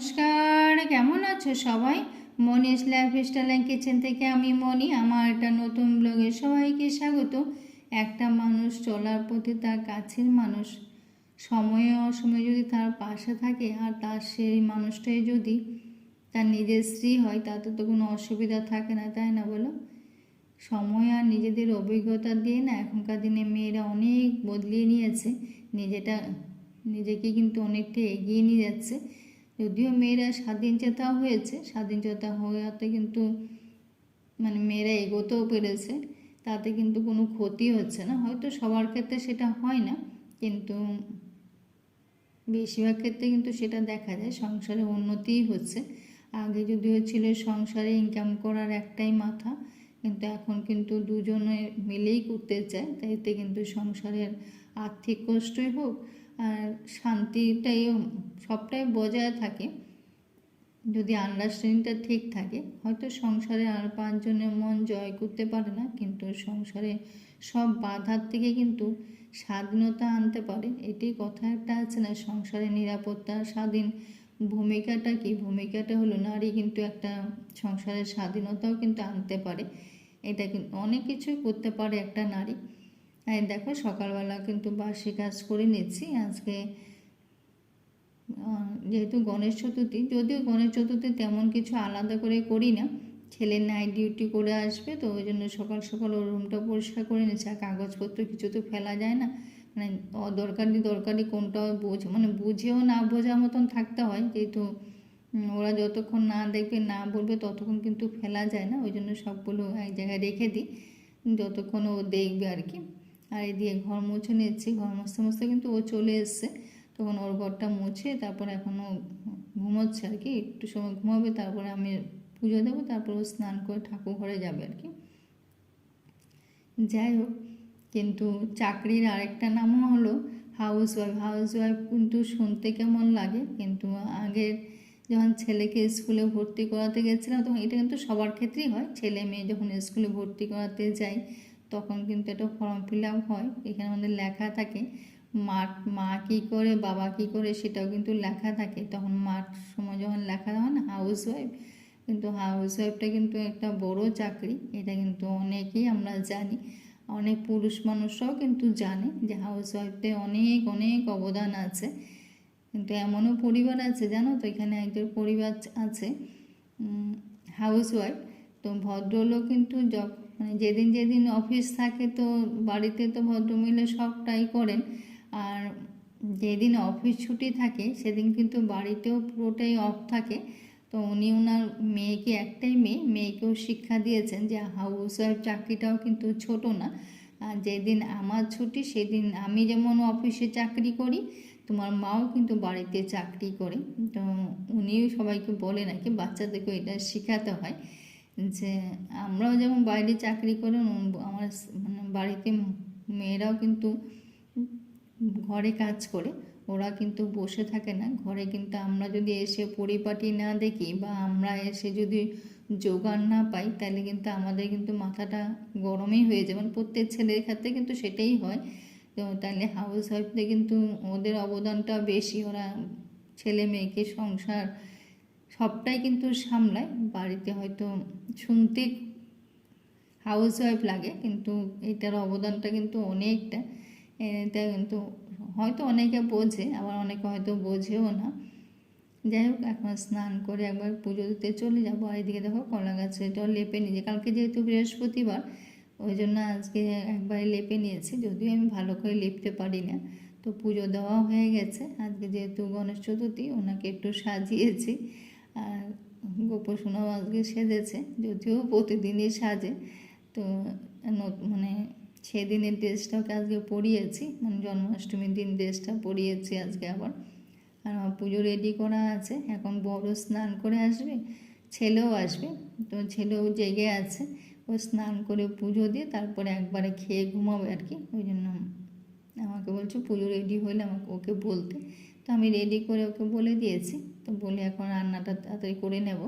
নমস্কার, কেমন আছো সবাই? মনিস লাইফ স্টাইল কিচেন থেকে আমি মনি, আমার একটা নতুন ব্লগে সবাইকে স্বাগত। একটা মানুষ চলার পথে তার কাছের মানুষ। সময়ে অসময়ে যদি তার পাশে থাকে আর তার সেই মানুষটাই যদি তার নিজের স্ত্রী হয়, তাতে তো কোনো অসুবিধা থাকে না, তাই না বলো? সময় আর নিজেদের অভিজ্ঞতা দিয়ে না এখনকার দিনে মেয়েরা অনেক বদলিয়ে নিয়েছে। নিজেটা, নিজেকে কিন্তু অনেকটা এগিয়ে নিয়ে যাচ্ছে। যদিও মেয়েরা স্বাধীনচেতা হয়েছে, স্বাধীনচেতা হওয়াতে কিন্তু মানে মেয়েরা এগোতেও পেরেছে, তাতে কিন্তু কোনো ক্ষতি হচ্ছে না। হয়তো সবার ক্ষেত্রে সেটা হয় না, কিন্তু বেশিরভাগ ক্ষেত্রে কিন্তু সেটা দেখা যায়, সংসারে উন্নতিই হচ্ছে। আগে যদিও ছিল সংসারে ইনকাম করার একটাই মাথা, কিন্তু এখন কিন্তু দুজনে মিলেই করতে চায়, তাই এতে কিন্তু সংসারের আর্থিক কষ্টই হোক শান্তিটাই সবটাই বজায় থাকে। যদি আন্ডারস্ট্যান্ডিংটা ঠিক থাকে, হয়তো সংসারে আর পাঁচজনের মন জয় করতে পারে না, কিন্তু সংসারে সব বাধার থেকে কিন্তু স্বাধীনতা আনতে পারে। এটি কথা একটা আছে না, সংসারে নিরাপত্তা, স্বাধীন ভূমিকাটা কি? ভূমিকাটা হলো নারী কিন্তু একটা সংসারের স্বাধীনতাও কিন্তু আনতে পারে। এটা কিন্তু অনেক কিছুই করতে পারে একটা নারী। আর দেখো, সকালবেলা কিন্তু বাসি কাজ করে নিচ্ছি। আজকে যেহেতু গণেশ চতুর্থী, যদিও গণেশ চতুর্থী তেমন কিছু আলাদা করে করি না। ছেলে নাইট ডিউটি করে আসবে, তো ওই জন্য সকাল সকাল ওর রুমটা পরিষ্কার করে নিচ্ছে। আর কাগজপত্র কিছু তো ফেলা যায় না। মানে দরকারি দরকারি কোনটা বোঝ মানে বুঝেও না বোঝার মতন থাকতে হয়। যেহেতু ওরা যতক্ষণ না দেখবে, না বলবে, ততক্ষণ কিন্তু ফেলা যায় না। ওই জন্য সবগুলো এক জায়গায় রেখে দিই। যতক্ষণ ও দেখবে আর কি। আর এদিকে ঘর মুছে নিচ্ছি ঘর মুছতে মুছতে কিন্তু ও চলে এসছে। তখন ওর ঘরটা মুছে, তারপর এখনও ঘুমোচ্ছে আর কি, একটু সময় ঘুমাবে, তারপরে আমি পুজো দেবো, তারপর ও স্নান করে ঠাকুর ঘরে যাবে আর কি। যাই হোক, কিন্তু চাকরির আরেকটা নামও হলো হাউস ওয়াইফ হাউস ওয়াইফ কিন্তু শুনতে কেমন লাগে, কিন্তু আগের যখন ছেলেকে স্কুলে ভর্তি করাতে গেছিলাম, তখন এটা কিন্তু সবার ক্ষেত্রেই হয়। ছেলে মেয়ে যখন স্কুলে ভর্তি করাতে যায় তখন কিন্তু একটা ফর্ম ফিল আপ হয়। এখানে আমাদের লেখা থাকে মা মা কী করে, বাবা কী করে? সেটাও কিন্তু লেখা থাকে। তখন মার সময় যখন লেখা হয় না হাউস ওয়াইফ কিন্তু হাউস ওয়াইফটা কিন্তু একটা বড় চাকরি। এটা কিন্তু অনেকেই আমরা জানি। অনেক পুরুষ মানুষরাও কিন্তু জানে যে হাউস ওয়াইফদের অনেক অনেক অবদান আছে। কিন্তু এমনও পরিবার আছে, জানো তো? এখানে একজন পরিবার আছে হাউস ওয়াইফ তো ভদ্রলোক কিন্তু মানে যেদিন যেদিন অফিস থাকে তো বাড়িতে তো ভদ্রমহিলা সবটাই করেন। আর যেদিন অফিস ছুটি থাকে, সেদিন কিন্তু বাড়িতেও পুরোটাই অফ থাকে। তো উনি ওনার মেয়েকে, একটাই মেয়ে, মেয়েকেও শিক্ষা দিয়েছেন যে হাউস ওয়াইফ চাকরিটাও কিন্তু ছোট না। আর যেদিন আমার ছুটি, সেদিন আমি যেমন অফিসে চাকরি করি, তোমার মাও কিন্তু বাড়িতে চাকরি করে। তো উনিও সবাইকে বলে নাকি বাচ্চাদেরকে এটা শেখাতে হয়। যে আমরাও যেমন বাইরে চাকরি করে আমার মানে বাড়িতে মেয়েরাও কিন্তু ঘরে কাজ করে, ওরা কিন্তু বসে থাকে না। ঘরে কিন্তু আমরা যদি এসে পরিপাটি না দেখি বা আমরা এসে যদি যোগান না পাই, তাহলে কিন্তু আমাদের কিন্তু মাথাটা গরমই হয়ে যায়। মানে প্রত্যেক ছেলের ক্ষেত্রে কিন্তু সেটাই হয়। তো তাহলে হাউস ওয়াইফদের কিন্তু ওদের অবদানটা বেশি। ওরা ছেলে মেয়েকে সংসার সবটাই কিন্তু সামলায়। বাড়িতে হয়তো শুনতে হাউস ওয়াইফ লাগে, কিন্তু এটার অবদানটা কিন্তু অনেকটা। এটা কিন্তু হয়তো অনেকে বোঝে, আবার অনেকে হয়তো বোঝেও না। যাই হোক, এখন স্নান করে একবার পুজো দিতে চলে যাব। আর এদিকে দেখো, কলা গাছেটাও লেপে নিয়েছে। কালকে যেহেতু বৃহস্পতিবার, ওই জন্য আজকে একবার লেপে নিয়েছি। যদিও আমি ভালো করে লেপতে পারি না, তো পুজো দেওয়া হয়ে গেছে। আজকে যেহেতু গণেশ চতুর্থী, ওনাকে একটু সাজিয়েছি। আর গোপসোনাও আজকে সেজেছে, যদিও প্রতিদিনই সাজে। তো মানে সেদিনের ড্রেসটা ওকে আজকে পরিয়েছি মানে জন্মাষ্টমীর দিন ড্রেসটা পরিয়েছি আজকে আবার। আর আমার পুজো রেডি করা আছে, এখন বড় স্নান করে আসবে, ছেলেও আসবে, তো ছেলেও জেগে আছে। ও স্নান করে পুজো দিয়ে তারপরে একবারে খেয়ে ঘুমাবে আর কি, ওই জন্য আমাকে বলছে পুজো রেডি হলে আমাকে, ওকে বলতে। তো আমি রেডি করে ওকে বলে দিয়েছি। তো বলে এখন রান্নাটা তাড়াতাড়ি করে নেব।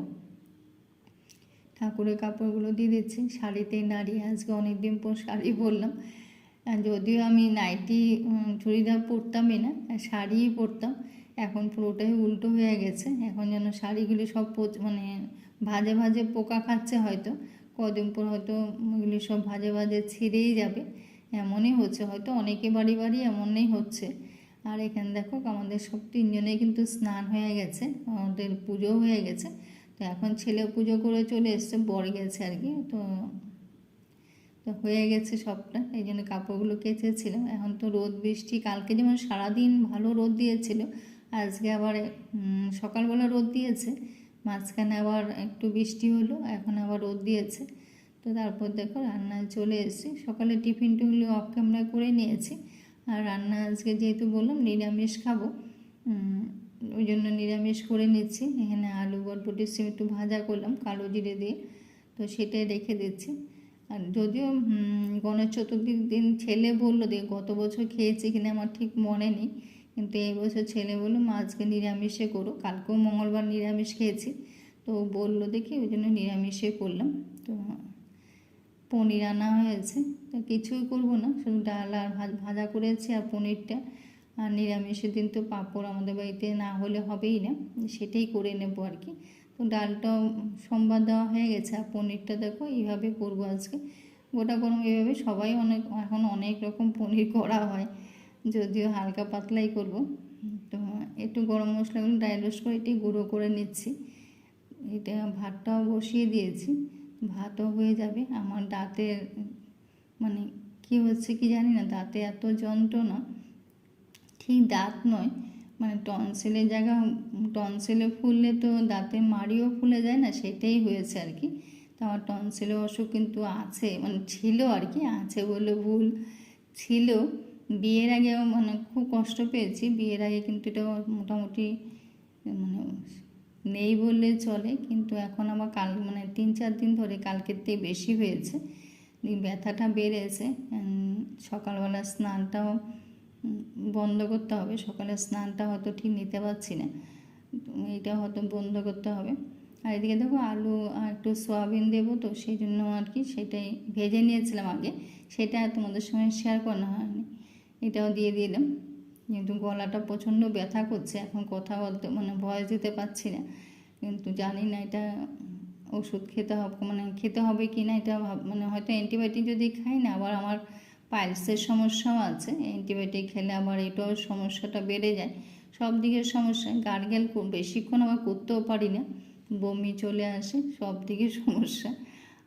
ঠাকুরের কাপড়গুলো দিয়ে দিচ্ছি। শাড়িতেই দাঁড়িয়ে আজকে অনেক দিন পর শাড়ি পরলাম। যদিও আমি নাইটি চুড়িদার পরতামই না শাড়িই পরতাম, এখন পুরোটাই উল্টো হয়ে গেছে। এখন যেন শাড়িগুলি সব মানে ভাজে ভাজে পোকা খাচ্ছে হয়তো, কদিন পর হয়তো ওগুলি সব ভাজে ভাজে ছিঁড়েই যাবে। এমনই হচ্ছে, হয়তো অনেকে বাড়ি বাড়ি এমনই হচ্ছে। আর এখানে দেখো আমাদের সব তিনজনেই কিন্তু স্নান হয়ে গেছে, আমাদের পুজো হয়ে গেছে। তো এখন ছেলে পুজো করে চলে এসছে, বর গেছে আর কি। তো তো হয়ে গেছে সবটা, এই জন্য কাপড়গুলো কেচেছিলাম। এখন তো রোদ, বৃষ্টি, কালকে যেমন সারাদিন ভালো রোদ দিয়েছিল, আজকে আবার সকালবেলা রোদ দিয়েছে, মাঝখানে আবার একটু বৃষ্টি হলো, এখন আবার রোদ দিয়েছে। তো তারপর দেখো রান্নায় চলে এসেছি। সকালে টিফিন টুগুলো অফ ক্যামেরা করে নিয়েছি। আর রান্না আজকে যেহেতু বললাম, নিরামিষ খাব। ওই জন্য নিরামিষ করে নিচ্ছি। এখানে আলু, বরবটি, সিম একটু ভাজা করলাম, কালো জিরে দিয়ে। তো সেটাই রেখে দিচ্ছি। আর যদিও গণেশ চতুর্থীর দিন ছেলে বলল যে, গত বছর খেয়েছি কিনা আমার ঠিক মনে নেই। কিন্তু এই বছর ছেলে বলল, মা, আজকে নিরামিষে করো। কালকেও মঙ্গলবার নিরামিষ খেয়েছি। তো বলল দেখি, ওই জন্য নিরামিষে করলাম। তো পনির আনা হয়েছে। তো কিছুই করব না, শুধু ডাল আর ভাজ- ভাজা করেছি আর পনিরটা। আর নিরামিষের দিন তো পাঁপড় আমাদের বাড়িতে না হলে হবেই না, সেটাই করে নেব আর কি। তো ডালটাও সোমবার দেওয়া হয়ে গেছে আর পনিরটা দেখো এইভাবে করব আজকে। গোটা গরম এইভাবে সবাই অনেক, এখন অনেক রকম পনির করা হয়, যদিও হালকা পাতলাই করব। তো একটু গরম মশলাগুলো ড্রাই করে এটি গুঁড়ো করে নিচ্ছি। এটা ভাতটাও বসিয়ে দিয়েছি। ভাতও হয়ে যাবে। আমার দাঁতের মানে কি হচ্ছে কি জানি না, দাঁতে এত যন্ত্রণা। ঠিক দাঁত নয় মানে টনসেলের জায়গা, টনসেলে ফুললে তো দাঁতে মাড়িও ফুলে যায় না, সেটাই হয়েছে আর কি। তো আমার টনসিলের অসুখ কিন্তু আছে মানে ছিল আর কি, আছে বলে ভুল ছিল। বিয়ের আগেও মানে খুব কষ্ট পেয়েছি, বিয়ের আগে কিন্তু এটা মোটামুটি মানে নেই বললে চলে, কিন্তু এখন আমার কাল মানে তিন চার দিন ধরে কালকের থেকে বেশি হয়েছে। ব্যথাটা বেড়েছে সকালবেলা স্নানটাও বন্ধ করতে হবে। সকালে স্নানটা হয়তো ঠিক নিতে পারছি না তো এইটা হয়তো বন্ধ করতে হবে। আর এদিকে দেখো আলু আর একটু সয়াবিন দেবো তো, সেই জন্য আর কি সেটাই ভেজে নিয়েছিলাম আগে। সেটা তোমাদের সঙ্গে শেয়ার করা হয়নি, এটাও দিয়ে দিলাম। কিন্তু গলাটা প্রচণ্ড ব্যথা করছে। এখন কথা বলতে মানে ভয়েস দিতে পারছি না। কিন্তু জানি না এটা ওষুধ খেতে হবে মানে খেতে হবে কি না এটা মানে হয়তো অ্যান্টিবায়োটিক যদি খাই না, আবার আমার পাইলসের সমস্যাও আছে। অ্যান্টিবায়োটিক খেলে আবার এটাও সমস্যাটা বেড়ে যায়। সব দিকের সমস্যা। গার্গেল বেশিক্ষণ আবার করতেও পারি না। বমি চলে আসে, সব দিকের সমস্যা।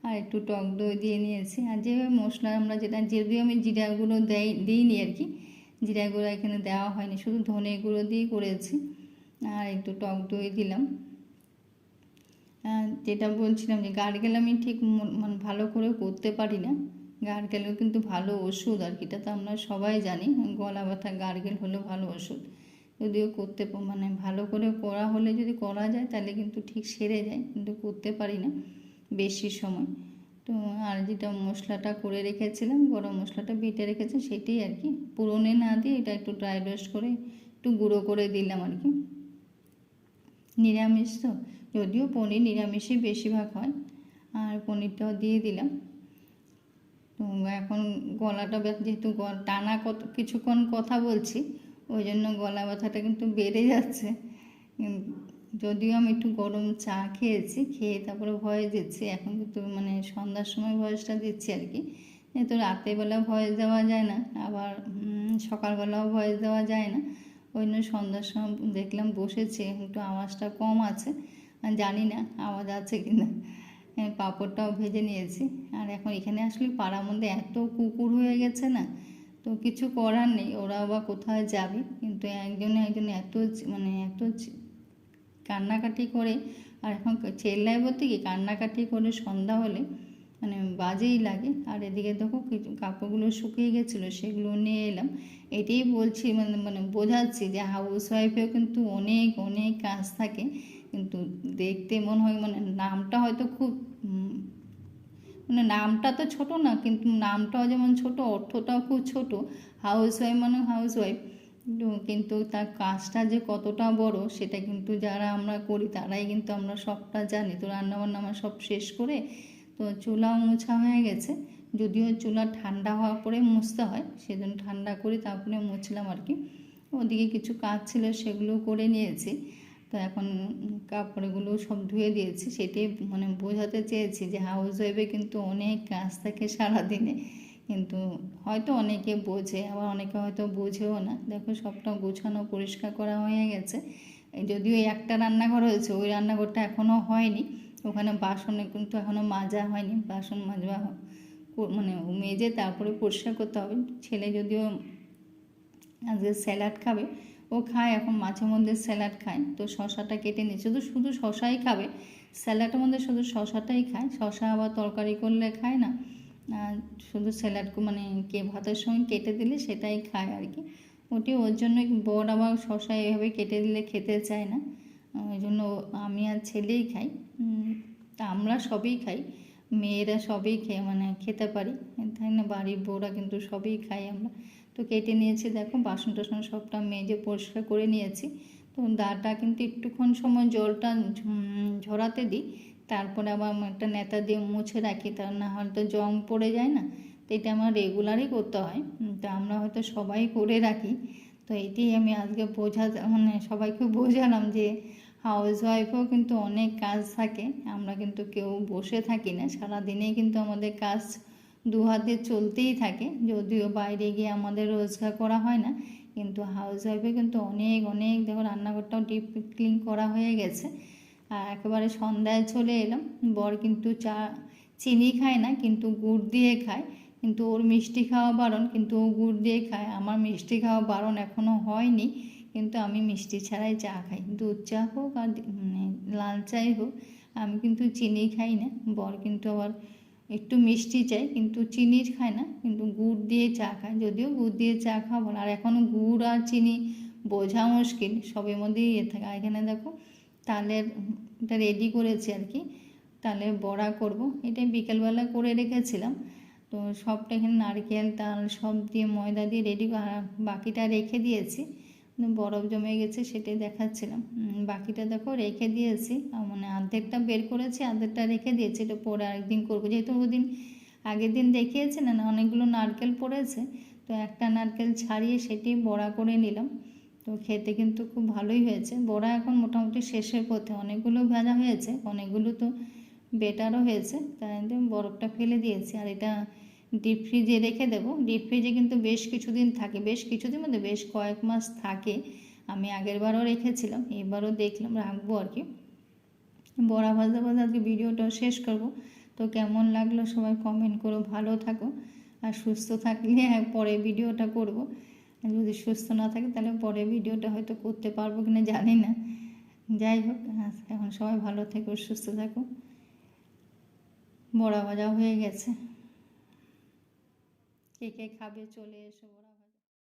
আর একটু টক দই দিয়ে নিয়েছি। আর যেভাবে মশলা আমরা যেটা যদিও আমি জিরাগুলো দেই দিইনি আর কি জিরা গুঁড়ো এখানে দেওয়া হয়নি, শুধু ধনে গুঁড়ো দিয়ে করেছি। আর একটু টক দই দিলাম। যেটা বলছিলাম যে গার্গেল আমি ঠিক মানে ভালো করে করতে পারি না। গার্গেলও কিন্তু ভালো ওষুধ আর কি, এটা তো আমরা সবাই জানি। গলা ব্যথা গার্গেল হলো ভালো ওষুধ। যদিও করতে মানে ভালো করে করা হলে যদি করা যায় তাহলে কিন্তু ঠিক সেরে যায়, কিন্তু করতে পারি না বেশি সময়। তো আর যেটা মশলাটা করে রেখেছিলাম, গরম মশলাটা বেটে রেখেছি, সেটাই আর কি। পুরনে না দিয়ে এটা একটু ড্রাই রোস্ট করে একটু গুঁড়ো করে দিলাম আর কি। নিরামিষ তো, যদিও পনির নিরামিষই বেশিরভাগ হয়, আর পনিরটাও দিয়ে দিলাম। তো এখন গলাটা যেহেতু টানা কত, কিছুক্ষণ কথা বলছি, ওই জন্য গলা ব্যথাটা কিন্তু বেড়ে যাচ্ছে। যদিও আমি একটু গরম চা খেয়েছি, খেয়ে তারপরে ভয়েস দিচ্ছি। এখন কিন্তু মানে সন্ধ্যার সময় ভয়েসটা দিচ্ছি আর কি। যেহেতু রাতেরবেলা ভয়েস দেওয়া যায় না, আবার সকালবেলাও ভয়েস দেওয়া যায় না। ওই জন্য সন্ধ্যার সময় দেখলাম বসেছে, একটু আওয়াজটা কম আছে। জানি না আওয়াজ আছে কি না। পাঁপড়টাও ভেজে নিয়েছি। আর এখন এখানে আসলে পাড়ার মধ্যে এত কুকুর হয়ে গেছে না, তো কিছু করার নেই। ওরা আবার কোথায় যাবে? কিন্তু একজনে একজন এত মানে এত কান্নাকাটি করে, আর এখন চেল্লায় বলতে কি, কান্নাকাটি করে সন্ধ্যা হলে মানে বাজেই লাগে। আর এদিকে দেখো কাপড়গুলো শুকিয়ে গেছিল, সেগুলো নিয়ে এলাম। এটাই বলছি মানে মানে বোঝাচ্ছি যে হাউস ওয়াইফেও কিন্তু অনেক অনেক কাজ থাকে। কিন্তু দেখতে মনে হয় মানে নামটা হয়তো খুব মানে নামটা তো ছোট না, কিন্তু নামটাও যেমন ছোট, অর্থটাও খুব ছোট। হাউস ওয়াইফ মানে হাউস ওয়াইফ কিন্তু তার কাজটা যে কতটা বড় সেটা কিন্তু যারা আমরা করি তারাই কিন্তু আমরা সবটা জানি। তো রান্নাবান্না আমার সব শেষ করে তো চুলাও মোছা হয়ে গেছে। যদিও চুলা ঠান্ডা হওয়ার পরে মুছতে হয়, সেজন্য ঠান্ডা করে তারপরে মুছলাম আর কি। ওদিকে কিছু কাজ ছিল সেগুলো করে নিয়েছি। তো এখন কাপড়গুলো সব ধুয়ে দিয়েছি। সেটি মানে বোঝাতে চেয়েছি যে হাউস ওয়াইফে কিন্তু অনেক কাজ থাকে সারাদিনে। কিন্তু হয়তো অনেকে বোঝে, আবার অনেকে হয়তো বোঝেও না। দেখো সবটা গোছানো, পরিষ্কার করা হয়ে গেছে। যদিও একটা রান্নাঘর হয়েছে, ওই রান্নাঘরটা এখনও হয়নি। ওখানে বাসনে কিন্তু এখনও মাজা হয়নি। বাসন কো- মানে মেজে তারপরে পরিষ্কার করতে হবে। ছেলে যদিও আজকে স্যালাড খাবে, ও খায়, এখন মাঝে মধ্যে স্যালাড খায়। তো শশাটা কেটে নিয়ে শুধু শুধু শশাই খাবে। স্যালাডের মধ্যে শুধু শশাটাই খায়। শশা আবার তরকারি করলে খায় না। শুধু স্যালাড মানে কে, ভাতের সঙ্গে কেটে দিলে সেটাই খায় আর কি। ওটি ওর জন্য বড় আবার শশা এভাবে কেটে দিলে খেতে চায় না। ওই জন্য আমি আর ছেলেই খাই। তা আমরা সবই খাই। মেয়েরা সবই খেয়ে মানে খেতে পারি। তাই না? বাড়ির বউরা কিন্তু সবই খাই আমরা। তো কেটে নিয়েছি, দেখো বাসন টাসন সবটা মেজে পরিষ্কার করে নিয়েছি। তো দাটা কিন্তু একটুক্ষণ সময় জলটা ঝরাতে দিই। তারপরে আবার একটা নেতা দিয়ে মুছে রাখি তার না হয়তো জং পড়ে যায় না। তো এটা আমার রেগুলারই করতে হয়। তো আমরা হয়তো সবাই করে রাখি। তো এটাই আমি আজকে বোঝা মানে সবাইকে বোঝালাম যে হাউস ওয়াইফও কিন্তু অনেক কাজ থাকে। আমরা কিন্তু কেউ বসে থাকি না। সারাদিনেই কিন্তু আমাদের কাজ দু হাতে চলতেই থাকে। যদিও বাইরে গিয়ে আমাদের রোজগার করা হয় না, কিন্তু হাউস ওয়াইফে কিন্তু অনেক অনেক, দেখো রান্নাঘরটাও ডিপ ক্লিন করা হয়ে গেছে। আর একেবারে সন্ধ্যায় চলে এলাম। বর কিন্তু চা, চিনি খায় না, কিন্তু গুড় দিয়ে খায়। কিন্তু ওর মিষ্টি খাওয়া বারণ, কিন্তু ও গুড় দিয়ে খায়। আমার মিষ্টি খাওয়া বারণ এখনও হয়নি, কিন্তু আমি মিষ্টি ছাড়াই চা খাই। দুধ চা হোক আর মানে লাল চাই হোক, আমি কিন্তু চিনি খাই না। বর কিন্তু আবার একটু মিষ্টি চাই, কিন্তু চিনি খায় না, কিন্তু গুড় দিয়ে চা খায়। যদিও গুড় দিয়ে চা খাওয়া ভালো আর এখনও গুড় আর চিনি বোঝা মুশকিল, সবের মধ্যেই ইয়ে থাকে। এখানে দেখো তালের এটা রেডি করেছি আর কি। তালের বড়া করব। এটা বিকেলবেলা করে রেখেছিলাম। তো সবটা এখানে নারকেল, তাল সব দিয়ে ময়দা দিয়ে রেডি বাকিটা রেখে দিয়েছি। বরফ জমে গেছে সেটাই দেখাচ্ছিলাম। বাকিটা দেখো রেখে দিয়েছি। মানে অর্ধেকটা বের করেছি অর্ধেকটা রেখে দিয়েছি। এটা পরে আরেকদিন করব। যেহেতু ওদিন আগের দিন দেখিয়েছি না, অনেকগুলো নারকেল পড়েছে। তো একটা নারকেল ছাড়িয়ে সেটি বড়া করে নিলাম। তো খেতে কিন্তু খুব ভালোই হয়েছে। বড়া এখন মোটামুটি শেষের পথে অনেকগুলো ভাজা হয়েছে। অনেকগুলো তো বেটারও হয়েছে। তাই বরফটা ফেলে দিয়েছি। আর এটা ডিপ ফ্রিজে রেখে দেবো। ডিপ ফ্রিজে কিন্তু বেশ কিছুদিন থাকে। বেশ কিছুদিন মধ্যে, বেশ কয়েক মাস থাকে। আমি আগের বারও রেখেছিলাম। এবারও দেখলাম, রাখব আর কি। বড়া ভাজা ভাজা আজকে ভিডিওটা শেষ করব। তো কেমন লাগল সবাই কমেন্ট করো। ভালো থাকো। আর সুস্থ থাকলে পরে ভিডিওটা করব। যদি সুস্থ না থাকে তাহলে পরে ভিডিওটা হয়তো করতে পারব কি না জানি না। যাই হোক এখন সবাই ভালো থেকো, সুস্থ থাকো। বড়া ভাজা হয়ে গেছে। কে কে খাবে চলে এসো